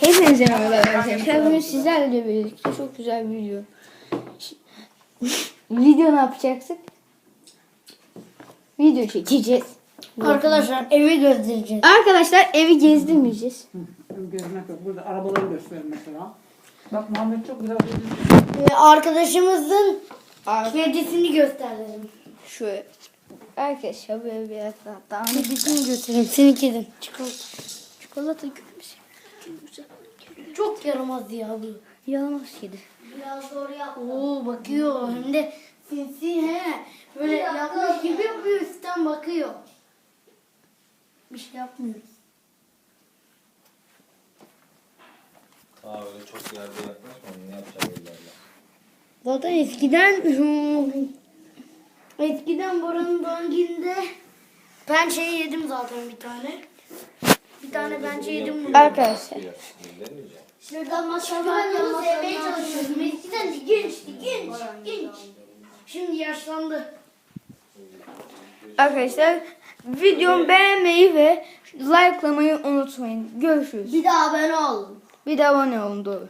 Hepinize merhaba arkadaşlar. Bugün sizlerle birlikte çok güzel bir video. video ne yapacaksak? Video çekeceğiz. Arkadaşlar evi göstereceğiz. Arkadaşlar evi gezdirmeyeceğiz. Gezmek yok. Burada arabaları gösterelim mesela. Bak Muhammed çok güzel bir Ve arkadaşımızın kedisini gösterelim. Şöyle. Arkadaşlar böyle biraz daha Kedisini göstereyim. Senin kedin. Çikolata. çikolata gülümse. Çok yaramaz ya bu. Yalamaz kedi. Biraz zor yap. Oo bakıyor hem de sinsi he. Böyle yapmış gibi yapıyor üstten bakıyor. Bir şey yapmıyor. Aa öyle çok yerde yaklaşma. Ne yapacağım ellerle? Zaten eskiden eskiden Bora'nın doğum gününde pençeyi yedim zaten bir tane. Tane pençe yedim bunu. Arkadaşlar. Şuradan maşallah sevmeye çalışıyordum. Eskiden gençti genç genç. Şimdi yaşlandı. Arkadaşlar videomu beğenmeyi ve likelamayı unutmayın. Görüşürüz. Bir daha abone ol. Bir de abone olun doğru.